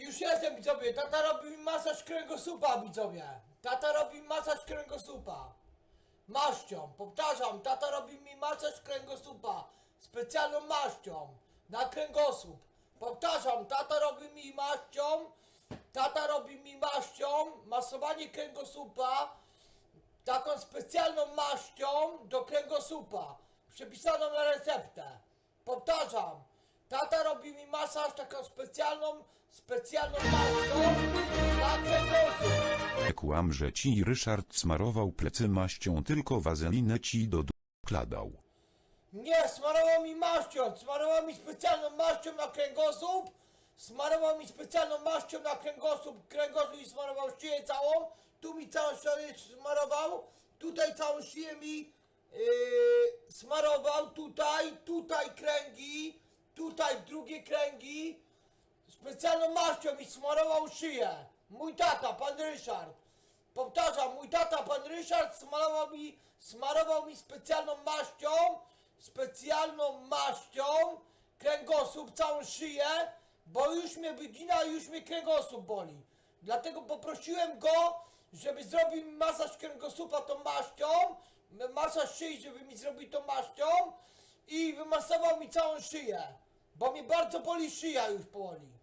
Już jestem widzowie, tata robi mi masaż kręgosłupa widzowie. Tata robi mi masaż kręgosłupa. Maścią, powtarzam, tata robi mi masaż kręgosłupa. Specjalną maścią na kręgosłup. Powtarzam, tata robi mi maścią. Tata robi mi maścią, masowanie kręgosłupa. Taką specjalną maścią do kręgosłupa. Przepisaną na receptę. Powtarzam, tata robi mi masaż taką specjalną, specjalną maścią na kręgosłup. Kłam, że ci Ryszard smarował plecy maścią, tylko wazelinę ci do d- kladał. Nie, smarował mi maścią, smarował mi specjalną maścią na kręgosłup, smarował mi specjalną maścią na kręgosłup, kręgosłup mi smarował szyję całą, tu mi całą szyję smarował, tutaj całą szyję mi yy, smarował, tutaj, tutaj kręgi, tutaj drugie kręgi, specjalną maścią mi smarował szyję. Mój tata, pan Ryszard. Powtarzam, mój tata, pan Ryszard smarował mi, smarował mi specjalną maścią, specjalną maścią, kręgosłup, całą szyję, bo już mnie wygina i już mnie kręgosłup boli. Dlatego poprosiłem go, żeby zrobił mi masaż kręgosłupa tą maścią, masaż szyi, żeby mi zrobił tą maścią i wymasował mi całą szyję, bo mnie bardzo boli szyja już boli.